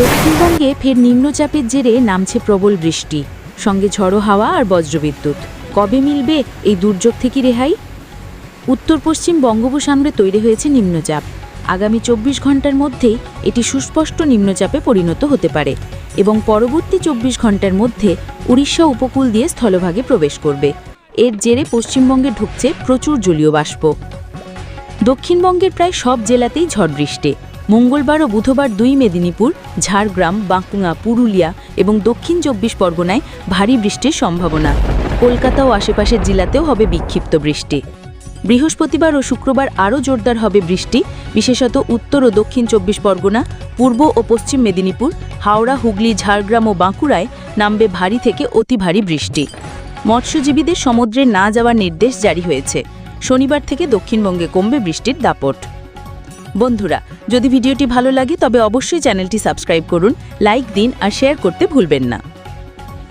দক্ষিণবঙ্গে ফের নিম্নচাপের জেরে নামছে প্রবল বৃষ্টি। সঙ্গে ঝড়ো হাওয়া আর বজ্রবিদ্যুৎ। কবে মিলবে এই দুর্যোগ থেকে রেহাই? উত্তর পশ্চিম বঙ্গোপসাগরে তৈরি হয়েছে নিম্নচাপ। আগামী চব্বিশ ঘণ্টার মধ্যেই এটি সুস্পষ্ট নিম্নচাপে পরিণত হতে পারে এবং পরবর্তী চব্বিশ ঘণ্টার মধ্যে উড়িষ্যা উপকূল দিয়ে স্থলভাগে প্রবেশ করবে। এর জেরে পশ্চিমবঙ্গে ঢুকছে প্রচুর জলীয় বাষ্প। দক্ষিণবঙ্গের প্রায় সব জেলাতেই ঝড় বৃষ্টি। মঙ্গলবার ও বুধবার দুই মেদিনীপুর, ঝাড়গ্রাম, বাঁকুড়া, পুরুলিয়া এবং দক্ষিণ চব্বিশ পরগনায় ভারী বৃষ্টির সম্ভাবনা। কলকাতা ও আশেপাশের জেলাতেও হবে বিক্ষিপ্ত বৃষ্টি। বৃহস্পতিবার ও শুক্রবার আরও জোরদার হবে বৃষ্টি, বিশেষত উত্তর ও দক্ষিণ চব্বিশ পরগনা, পূর্ব ও পশ্চিম মেদিনীপুর, হাওড়া, হুগলি, ঝাড়গ্রাম ও বাঁকুড়ায় নামবে ভারী থেকে অতি ভারী বৃষ্টি। মৎস্যজীবীদের সমুদ্রে না যাওয়ার নির্দেশ জারি হয়েছে। শনিবার থেকে দক্ষিণবঙ্গে কমবে বৃষ্টির দাপট। বন্ধুরা, যদি ভিডিওটি ভালো লাগে, তবে অবশ্যই চ্যানেলটি সাবস্ক্রাইব করুন, লাইক দিন আর শেয়ার করতে ভুলবেন না।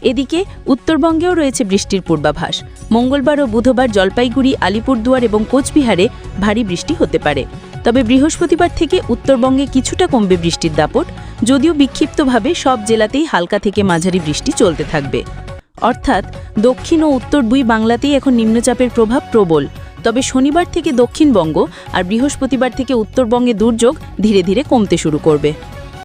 এদিকে, উত্তরবঙ্গেও রয়েছে বৃষ্টির পূর্বাভাস। মঙ্গলবার ও বুধবার জলপাইগুড়ি, আলিপুরদুয়ার এবং কোচবিহারে ভারী বৃষ্টি হতে পারে। তবে বৃহস্পতিবার থেকে উত্তরবঙ্গে কিছুটা কমবে বৃষ্টির দাপট, যদিও বিক্ষিপ্তভাবে সব জেলাতেই হালকা থেকে মাঝারি বৃষ্টি চলতে থাকবে। অর্থাৎ, দক্ষিণ ও উত্তর দুই বাংলাতেই এখন নিম্নচাপের প্রভাব প্রবল। তবে শনিবার থেকে দক্ষিণবঙ্গ আর বৃহস্পতিবার থেকে উত্তরবঙ্গে দুর্যোগ ধীরে ধীরে কমতে শুরু করবে।